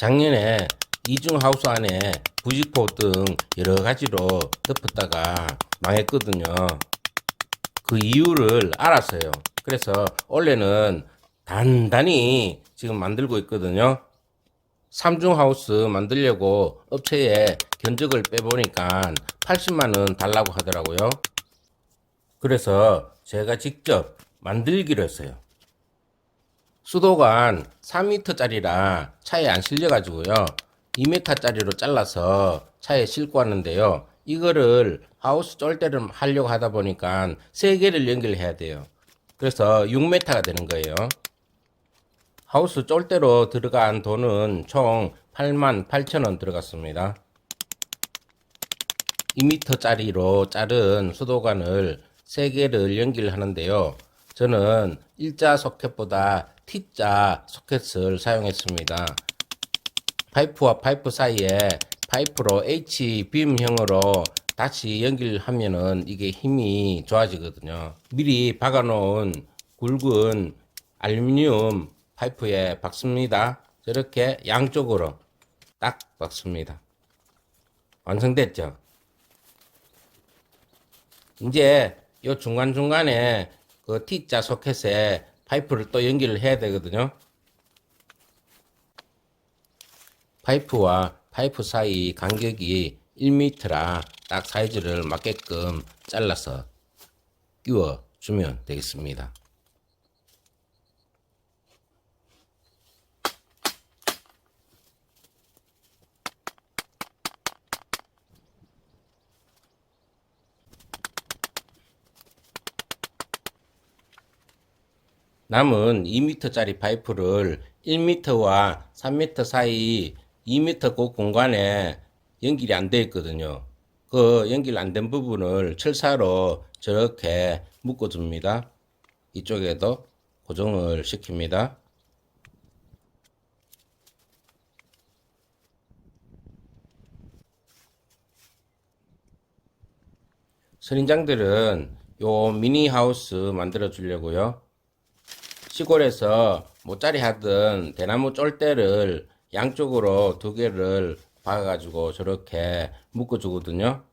작년에 이중하우스 안에 부직포 등 여러 가지로 덮었다가 망했거든요. 그 이유를 알았어요. 그래서 원래는 단단히 지금 만들고 있거든요. 삼중하우스 만들려고 업체에 견적을 빼보니까 80만원 달라고 하더라고요. 그래서 제가 직접 만들기로 했어요. 수도관 3m짜리라 차에 안 실려가지고요. 2m짜리로 잘라서 차에 싣고 왔는데요. 이거를 하우스 쫄대를 하려고 하다 보니까 세 개를 연결해야 돼요. 그래서 6m가 되는 거예요. 하우스 쫄대로 들어간 돈은 총 8만 8천 원 들어갔습니다. 2m짜리로 자른 수도관을 3개를 연결하는데요. 저는 일자 소켓보다 T자 소켓을 사용했습니다. 파이프와 파이프 사이에 파이프로 H빔형으로 다시 연결하면은 이게 힘이 좋아지거든요. 미리 박아놓은 굵은 알루미늄 파이프에 박습니다. 저렇게 양쪽으로 딱 박습니다. 완성됐죠? 이제 요 중간중간에 그 T자 소켓에 파이프를 또 연결을 해야 되거든요. 파이프와 파이프 사이 간격이 1m라 딱 사이즈를 맞게끔 잘라서 끼워 주면 되겠습니다. 남은 2m짜리 파이프를 1m와 3m 사이 2m 그 공간에 연결이 안 되어 있거든요. 그 연결 안 된 부분을 철사로 저렇게 묶어줍니다. 이쪽에도 고정을 시킵니다. 선인장들은 요 미니 하우스 만들어 주려고요. 시골에서 모짜리 하던 대나무 쫄대를 양쪽으로 두 개를 박아가지고 저렇게 묶어주거든요.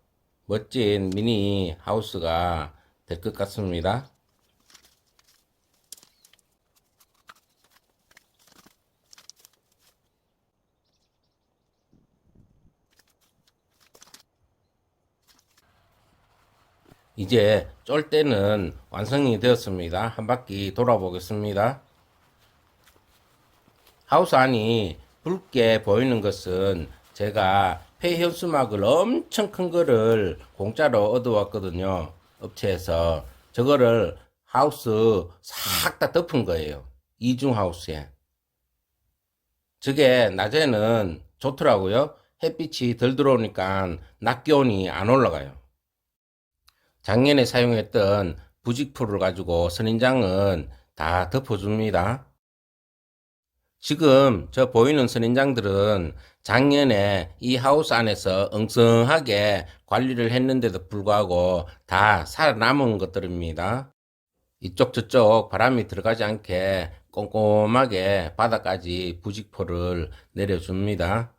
멋진 미니 하우스가 될 것 같습니다. 이제 쫄대는 완성이 되었습니다. 한 바퀴 돌아보겠습니다. 하우스 안이 붉게 보이는 것은 제가 폐현수막을 엄청 큰 거를 공짜로 얻어왔거든요. 업체에서. 저거를 하우스 싹 다 덮은 거예요. 이중 하우스에. 저게 낮에는 좋더라고요. 햇빛이 덜 들어오니까 낮 기온이 안 올라가요. 작년에 사용했던 부직포를 가지고 선인장은 다 덮어줍니다. 지금 저 보이는 선인장들은 작년에 이 하우스 안에서 엉성하게 관리를 했는데도 불구하고 다 살아남은 것들입니다. 이쪽 저쪽 바람이 들어가지 않게 꼼꼼하게 바닥까지 부직포를 내려줍니다.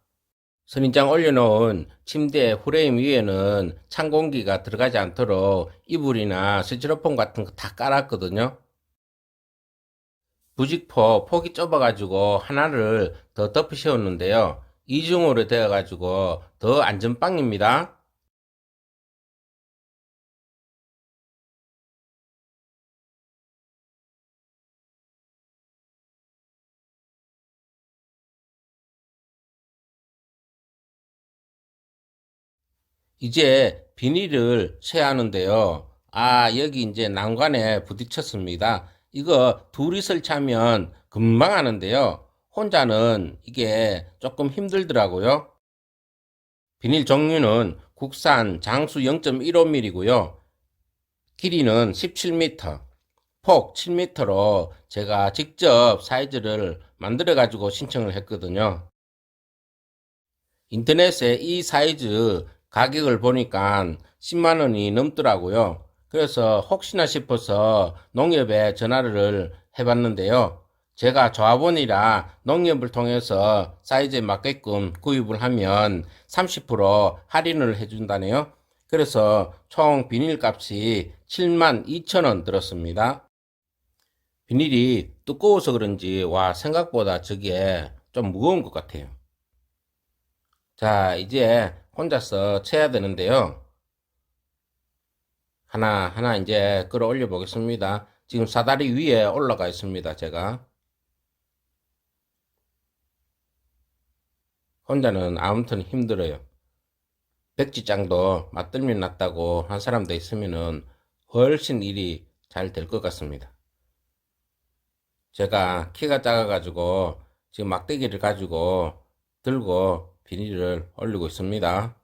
선인장 올려놓은 침대 프레임 위에는 찬 공기가 들어가지 않도록 이불이나 스티로폼 같은 거 다 깔았거든요. 부직포 폭이 좁아가지고 하나를 더 덮어 씌웠는데요. 이중으로 되어가지고 더 안전빵입니다. 이제 비닐을 채하는데요. 아, 여기 이제 난관에 부딪혔습니다. 이거 둘이 설치하면 금방 하는데요. 혼자는 이게 조금 힘들더라고요. 비닐 종류는 국산 장수 0.15mm고요. 길이는 17m, 폭 7m로 제가 직접 사이즈를 만들어 가지고 신청을 했거든요. 인터넷에 이 사이즈 가격을 보니까 10만 원이 넘더라고요. 그래서 혹시나 싶어서 농협에 전화를 해봤는데요. 제가 조합원이라 농협을 통해서 사이즈에 맞게끔 구입을 하면 30% 할인을 해준다네요. 그래서 총 비닐 값이 7만 2천 원 들었습니다. 비닐이 두꺼워서 그런지 와 생각보다 저게 좀 무거운 것 같아요. 자 이제 혼자서 채야 되는데요. 하나 하나 이제 끌어올려 보겠습니다. 지금 사다리 위에 올라가 있습니다. 제가 혼자는 아무튼 힘들어요. 백지장도 맞들미 났다고 한 사람도 있으면은 훨씬 일이 잘 될 것 같습니다. 제가 키가 작아가지고 지금 막대기를 가지고 들고 비닐을 올리고 있습니다.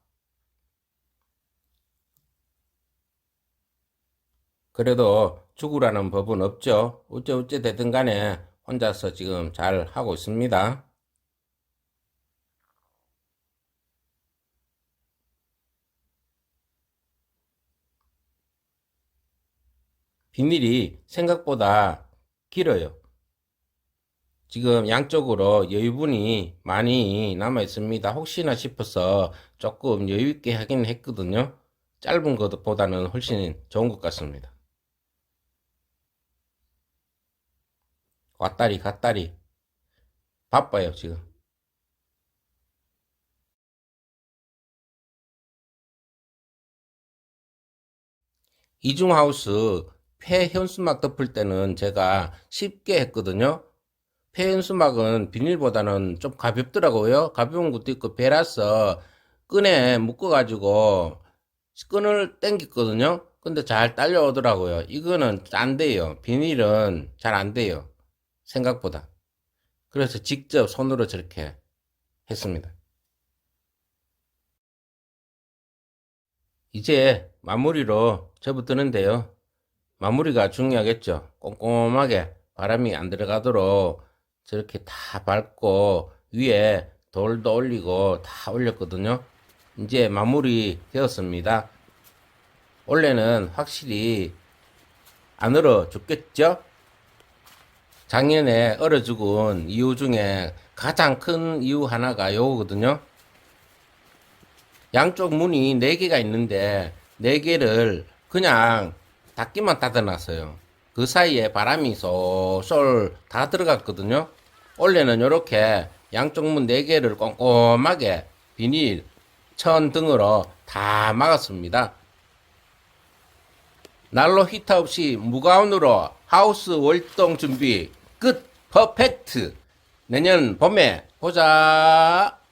그래도 죽으라는 법은 없죠. 어째어째 되든 간에 혼자서 지금 잘 하고 있습니다. 비닐이 생각보다 길어요. 지금 양쪽으로 여유분이 많이 남아 있습니다. 혹시나 싶어서 조금 여유 있게 하긴 했거든요. 짧은 것보다는 훨씬 좋은 것 같습니다. 왔다리 갔다리 바빠요 지금. 이중하우스 폐 현수막 덮을 때는 제가 쉽게 했거든요. 폐 현수막은 비닐보다는 좀 가볍더라고요. 가벼운 것도 있고 베라서 끈에 묶어가지고 끈을 당겼거든요. 근데 잘 딸려오더라고요. 이거는 안 돼요. 비닐은 잘 안 돼요. 생각보다. 그래서 직접 손으로 저렇게 했습니다. 이제 마무리로 접어드는데요. 마무리가 중요하겠죠. 꼼꼼하게 바람이 안 들어가도록 저렇게 다 밟고 위에 돌도 올리고 다 올렸거든요. 이제 마무리 되었습니다. 원래는 확실히 안 얼어 죽겠죠? 작년에 얼어 죽은 이유 중에 가장 큰 이유 하나가 요거거든요. 양쪽 문이 4개가 있는데 4개를 그냥 닫기만 닫아놨어요. 그 사이에 바람이 쏠쏠 다 들어갔거든요. 원래는 이렇게 양쪽 문 4개를 꼼꼼하게 비닐, 천 등으로 다 막았습니다. 난로 히터 없이 무가온으로 하우스 월동 준비 끝 퍼펙트 내년 봄에 보자.